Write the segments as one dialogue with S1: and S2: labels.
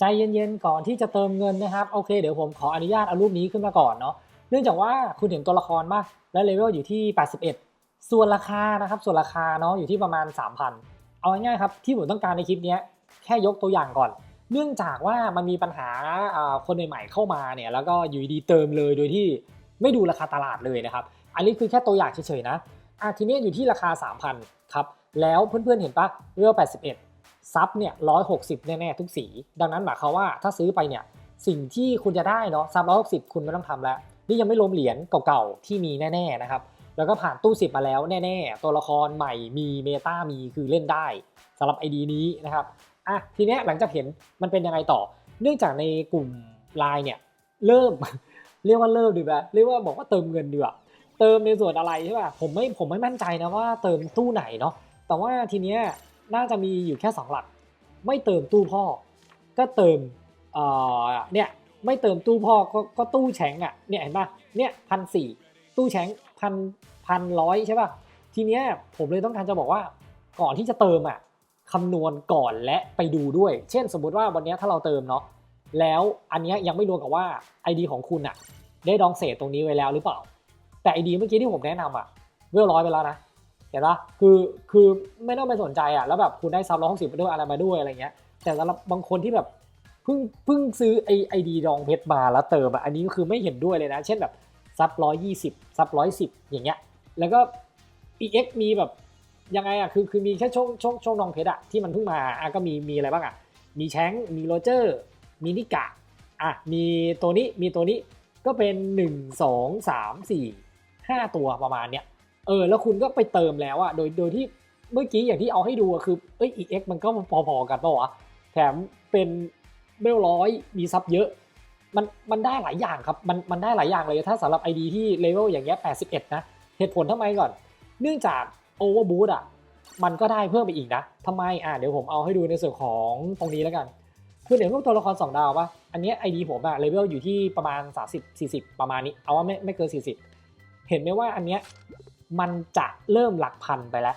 S1: ใจเย็นๆก่อนที่จะเติมเงินนะครับโอเคเดี๋ยวผมขออนุญาตเอารูปนี้ขึ้นมาก่อนเนาะเนื่องจากว่าคุณเห็นตัวละครป่ะและเลเวลอยู่ที่ 81 ส่วนราคานะครับส่วนราคาเนาะอยู่ที่ประมาณ 3,000 เอาง่ายๆครับที่ผมต้องการในคลิปนี้แค่ยกตัวอย่างก่อน เนื่องจากว่ามันมีปัญหาอ่าคนใหม่ๆเข้ามาเนี่ยแล้วก็อยู่ดีเติมเลยโดยที่ไม่ดูราคาตลาดเลยนะครับอันนี้คือแค่ตัวอย่างเฉยๆนะอะทีนี้อยู่ที่ราคา 3,000ครับแล้วเพื่อนๆเห็นปะเลเวล81 ซับเนี่ย160แน่ๆทุกสี ดังนั้นหมายความว่าถ้าซื้อไปเนี่ยสิ่งที่คุณจะได้เนาะซับ160คุณไม่ต้องทำแล้ว นี่ยังไม่รวมเหรียญเก่าๆที่มีแน่ๆนะครับแล้วก็ผ่านตู้สิบมาแล้วแน่ๆ ตัวละครใหม่มีเมตามีคือเล่นได้สำหรับ ID นี้นะครับอะทีเนี้ยหลังจากเห็นมันเป็นยังไงต่อ เนื่องจากในกลุ่มไลน์เนี่ยเริ่มเรียกว่าเริ่มดีไหมเรียกว่าบอกว่าเติมเงินดีกว่าเติมในส่วนอะไรใช่ป่ะผมไม่ผมไม่มั่นใจนะว่าเติมตู้ไหนเนาะแต่ว่าทีเนี้ย น่าจะมีอยู่แค่สองหลัก ไม่เติมตู้พ่อ ก็เติมเอ่อเนี่ยไม่เติมตู้พ่อก็ก็ตู้แฉงอะเนี่ยเห็นป่ะเนี่ยพันสี่ตู้แฉงพันพันร้อยใช่ป่ะทีเนี้ยผมเลยต้องการจะบอกว่าก่อนที่จะเติมอะคำนวณก่อนและไปดูด้วย เช่นสมมุติว่าวันนี้ถ้าเราเติมเนาะแล้วอันเนี้ยยังไม่รวมกับว่า ID ของคุณอะ ได้ดองเศษตรงนี้ไว้แล้วหรือเปล่า แต่ ID เมื่อกี้ที่ผมแนะนำอะเวลร้อยไปแล้วนะ เห็นปะคือคือไม่ต้องไปสนใจอะแล้วแบบคุณได้ซับร้อยหกสิบไปด้วยอะไรมาด้วยอะไรเงี้ย แต่สำหรับบางคนที่แบบเพิ่งเพิ่งซื้อไอไอดีดองเพชรมาแล้วเติมอะอันนี้ก็คือไม่เห็นด้วยเลยนะ เช่นแบบซับร้อยยี่สิบซับร้อยสิบอย่างเงี้ย แล้วก็ EX มีแบบยังไงอะคือคือมีแค่ช่วงช่วงช่วงดองเพชรอะที่มันเพิ่งมาอะก็มีมีอะไรบ้างอะมีแชงมีโรเจอร์มีนิกะอะมีตัวนี้มีตัวนี้ก็เป็นหนึ่งสองสามสี่ห้าตัวประมาณเนี้ย เออแล้วคุณก็ไปเติมแล้วอะโดยโดยที่เมื่อกี้อย่างที่เอาให้ดูอะคือเอ้ย EX มันก็พอๆกันปะวะแถมเป็นเบลร้อยมีซับเยอะ มันมันได้หลายอย่างครับ มันมันได้หลายอย่างเลยถ้าสำหรับ ID ที่เลเวลอย่างเงี้ย81 นะ เหตุผลทำไมก่อน เนื่องจากโอเวอร์บู t อะมันก็ได้เพิ่มไปอีกนะทำไมอะเดี๋ยวผมเอาให้ดูในส่วนของตรงนี้แล้วกันคือเดี๋ยวพวกตัวละคร 2 ดาวปะอันเนี้ย ID ผมอะเลเวลอยู่ที่ประมาณ 30 40 ประมาณนี้ เอาว่าไม่ไม่เกิน 40 เห็นไหมว่าอันเนี้ย มันจะเริ่มหลักพันไปแล้ว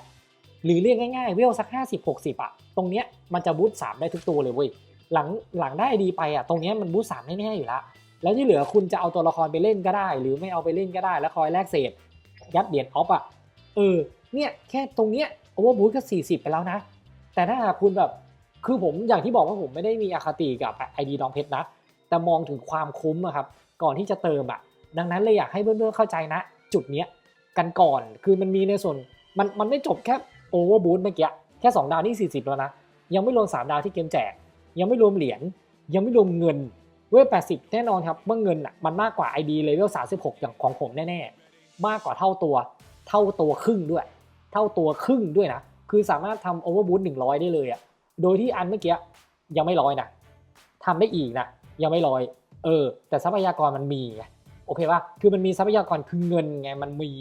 S1: หรือเรียกง่ายๆเวลสัก 50 60อะตรงเนี้ยมันจะบูสต์3ได้ทุกตัวเลยเว้ยหลังหลังได้ดีไปอะตรงเนี้ยมันบูสต์3แน่ๆอยู่ล้วแล้วที่เหลือคุณจะเอาตัวละครไปเล่นก็ได้ หรือไม่เอาไปเล่นก็ได้ แล้วคอยแลกเศษ ยัดเหรียญออฟอะเออเนี่ยแค่ตรงเนี้ยโอเวอร์บูสต์ก็ 40 ไปแล้วนะ แต่ถ้าหากคุณแบบคือผมอย่างที่บอกว่าผมไม่ได้มีอคติกับไอดีดองเพชรนะ แต่มองถึงความคุ้มอะครับก่อนที่จะเติมอะดังนั้นเลยอยากให้เพื่อนๆเข้าใจนะ จุดเนี้ย กันก่อน คือมันมีในส่วนมันมันไม่จบแค่โอเวอร์บู t เมื่อกี้แค่ 2 ดาวนี่ 40 แล้วนะ ยังไม่รวม 3 ดาวที่เกมแจก ยังไม่รวมเหรียญยังไม่รวมเงินเวล80 แน่นอนครับเมื่อเงินอะมันมากกว่า ID เลเวล36 อย่างของผมแน่ๆ มากกว่าเท่าตัวเท่าตัวครึ่งด้วย เท่าตัวครึ่งด้วยนะ คือสามารถทำโอเวอร์บู t 100 ได้เลยอะโดยที่อันเมื่อกี้ยังไม่ร้อยนะทำได้อีกนะยังไม่ร้อยเออ แต่ทรัพยากรมันมีไง โอเคป่ะคือมันมีทรัพยากรคือเงินไงมันมี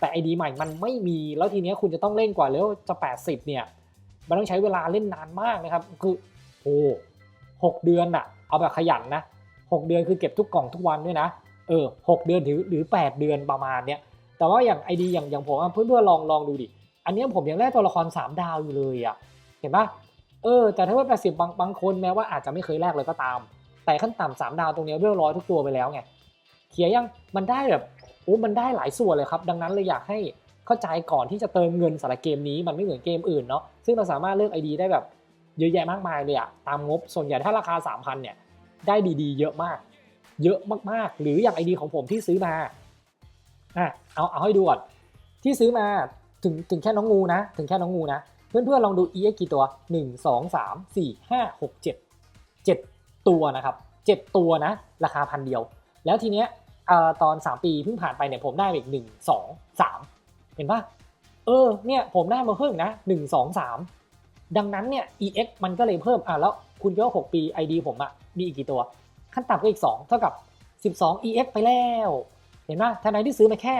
S1: แต่ไอดีใหม่มันไม่มีแล้วทีเนี้ยคุณจะต้องเล่นกว่าแล้วจะ 80 เนี่ย มันต้องใช้เวลาเล่นนานมากนะครับคือโอ้หกเดือนอะเอาแบบขยันนะหกเดือนคือเก็บทุกกล่องทุกวันด้วยนะเออหกเดือนหรือหรือแปดเดือนประมาณเนี้ยแต่ว่าอย่างไอดีอย่างอย่างผมอะเพื่อนๆลองลองดูดิอันเนี้ยผมยังแรกตัวละครสามดาวอยู่เลยอะเห็นปะเออแต่ถ้าว่าแปดสิบบางบางคนแม้ว่าอาจจะไม่เคยแลกเลยก็ตาม แต่ขั้นต่ำสามดาวตรงเนี้ยเวลร้อยทุกตัวไปแล้วไง เขียยังมันได้แบบโอ้มันได้หลายส่วนเลยครับ ดังนั้นเลยอยากให้เข้าใจก่อนที่จะเติมเงินสำหรับเกมนี้มันไม่เหมือนเกมอื่นเนาะซึ่งเราสามารถเลือก ID ได้แบบเยอะแยะมากมายเลยอะตามงบส่วนใหญ่ถ้าราคา 3,000เนี่ยได้ดีๆ เยอะมาก เยอะมากๆ หรืออย่าง ID ของผมที่ซื้อมาอะเอาเอาให้ดูก่อนที่ซื้อมาถึงถึงแค่น้องงูนะ ถึงแค่น้องงูนะ เพื่อนๆลองดู EX กี่ตัว 1 2 3 4 5 6 7 7 ตัวนะครับ 7 ตัวนะ ราคาพันเดียว แล้วทีเนี้ย ตอน 3 ปีเพิ่งผ่านไปเนี่ยผมได้อีก 1 2 3 เห็นปะเออเนี่ยผมได้มาเพิ่มนะ 1 2 3 ดังนั้นเนี่ย EX มันก็เลยเพิ่มอะแล้วคุณก็6ปี ID ผมอะมีอีกกี่ตัว ขั้นต่ำก็อีก 2 เท่ากับ 12 EX ไปแล้ว เห็นปะทนายที่ซื้อมาแค่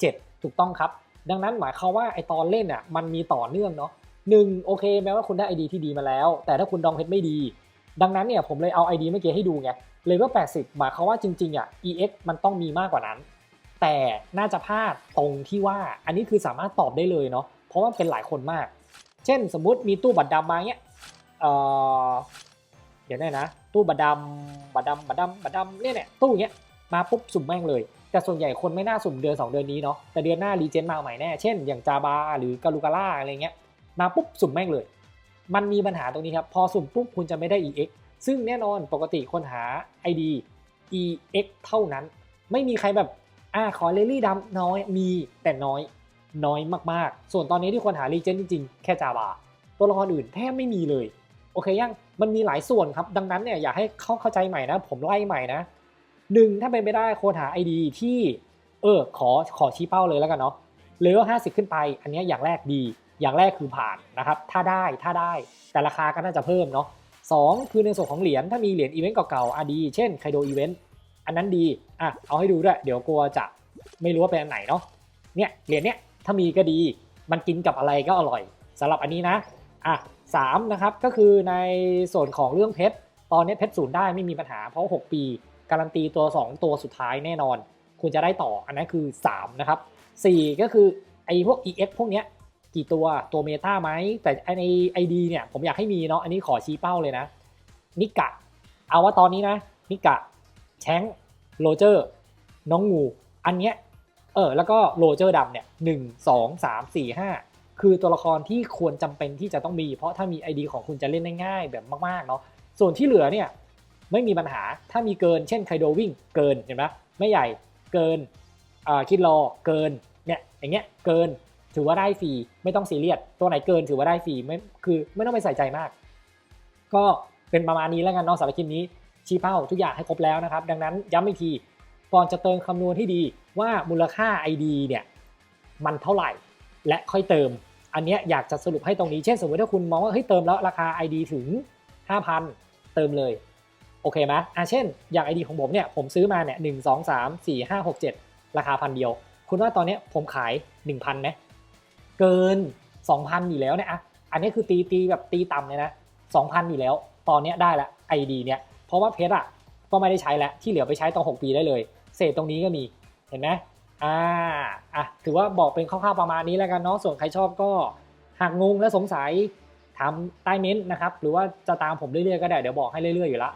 S1: 7 ถูกต้องครับ ดังนั้นหมายความว่าไอตอนเล่นอะมันมีต่อเนื่องเนาะหนึ่งโอเค แม้ว่าคุณได้ ID ที่ดีมาแล้ว แต่ถ้าคุณดองเพชรไม่ดี ดังนั้นเนี่ยผมเลยเอา ID เมื่อกี้ให้ดูไงเลเวล80 หมายความว่าจริงๆอะ EX มันต้องมีมากกว่านั้น แต่น่าจะพลาดตรงที่ว่าอันนี้คือสามารถตอบได้เลยเนาะเพราะว่าเป็นหลายคนมาก เช่นสมมุติมีตู้บัตรดำมาเงี้ยเอ่อเดี๋ยวแน่นะ ตู้บัตดดำบัตดดำบัตดดำบัตดดำเนี่ยเนี่ยตู้เนี้ยมาปุ๊บสุ่มแม่งเลย แต่ส่วนใหญ่คนไม่น่าสุ่มเดือน 2 เดือนนี้เนาะแต่เดือนหน้ารีเจนมาใหม่แน่ เช่นอย่างจาบาหรือกาลูกาล่าอะไรเงี้ยมาปุ๊บสุ่มแม่งเลย มันมีปัญหาตรงนี้ครับ พอสุ่มปุ๊บคุณจะไม่ได้ EX ซึ่งแน่นอนปกติคนหา ID EX เท่านั้น ไม่มีใครแบบอ่าขอเลลี่ดำน้อยมีแต่น้อยน้อยมากๆ ส่วนตอนนี้ที่คนหารีเจนจริงๆ แค่จาบาตัวละครอื่นแทบไม่มีเลย โอเคยังมันมีหลายส่วนครับ ดังนั้นเนี่ยอยากให้เข้าเข้าใจใหม่นะ ผมไล่ใหม่นะหนึ่งถ้าเป็นไปได้คนหา ID ที่ เออ ขอขอชี้เป้าเลยแล้วกันเนาะเลเวล50ขึ้นไป อันนี้อย่างแรกดี อย่างแรกคือผ่านนะครับถ้าได้ถ้าได้แต่ราคาก็น่าจะเพิ่มเนาะสองคือในส่วนของเหรียญถ้ามีเหรียญอีเวนต์เก่าๆอะดี เช่นไคโดอีเวนต์อันนั้นดีอะเอาให้ดูด้วย เดี๋ยวกลัวจะไม่รู้ว่าเป็นอันไหนเนาะเนี่ยเหรียญเนี้ยถ้ามีก็ดีมันกินกับอะไรก็อร่อยสำหรับอันนี้นะอะสามนะครับก็คือในส่วนของเรื่องเพชรตอนนี้เพชรศูนย์ได้ไม่มีปัญหาเพราะ 6 ปีการันตีตัว 2 ตัวสุดท้ายแน่นอน คุณจะได้ต่ออันนั้นคือ 3 นะครับ 4 ก็คือไอ้พวก EX พวกเนี้ย กี่ตัวตัวเมตาไหมแต่ใน ID เนี่ยผมอยากให้มีเนาะอันนี้ขอชี้เป้าเลยนะ นิกะ เอาว่าตอนนี้นะ นิกะแชงโรเจอร์ น้องงู อันเนี้ยเออแล้วก็โรเจอร์ดำเนี่ยหนึ่งสองสามสี่ห้าคือตัวละครที่ควรจำเป็นที่จะต้องมี เพราะถ้ามี ID ของคุณจะเล่นได้ง่ายแบบมากๆเนาะส่วนที่เหลือเนี่ยไม่มีปัญหาถ้ามีเกินเช่นไคโดวิ่งเกินเห็นไหมไม่ใหญ่เกินอ่าคิดรอเกินเนี่ยอย่างเงี้ยเกิน ถือว่าได้ฟรีไม่ต้องซีเรียสตัวไหนเกินถือว่าได้ฟรีไม่คือไม่ต้องไปใส่ใจมาก ก็เป็นประมาณนี้แล้วกันเนาะสำหรับคลิปนี้ชี้เป้าทุกอย่างให้ครบแล้วนะครับ ดังนั้นย้ำอีกทีก่อนจะเติมคำนวณที่ดีว่ามูลค่า ID เนี่ยมันเท่าไหร่และค่อยเติม อันเนี้ยอยากจะสรุปให้ตรงนี้เช่นสมมติถ้าคุณมองว่าเฮ้ยเติมแล้วราคา ID ถึง 5,000 เติมเลย โอเคไหมอะเช่นอย่าง ID ของผมเนี่ยผมซื้อมาเนี่ยหนึ่งสองสามสี่ห้าหกเจ็ดราคาพันเดียว คุณว่าตอนเนี้ยผมขาย 1,000ไหม เกิน 2,000อยู่แล้วเนี่ยอะอันนี้คือตีตีแบบตีต่ำเลยนะ2,000อยู่แล้ว ตอนเนี้ยได้ละ ID เนี่ย เพราะว่าเพชรอะก็ไม่ได้ใช้แล้ว ที่เหลือไปใช้ตอน6ปีได้เลย เศษตรงนี้ก็มี เห็นไหมอ่า อะ ถือว่าบอกเป็นคร่าวๆประมาณนี้แล้วกันเนาะ ส่วนใครชอบก็หากงงและสงสัยถามใต้เม้นต์นะครับ หรือว่าจะตามผมเรื่อยๆก็ได้ เดี๋ยวบอกให้เรื่อยๆอยู่ละ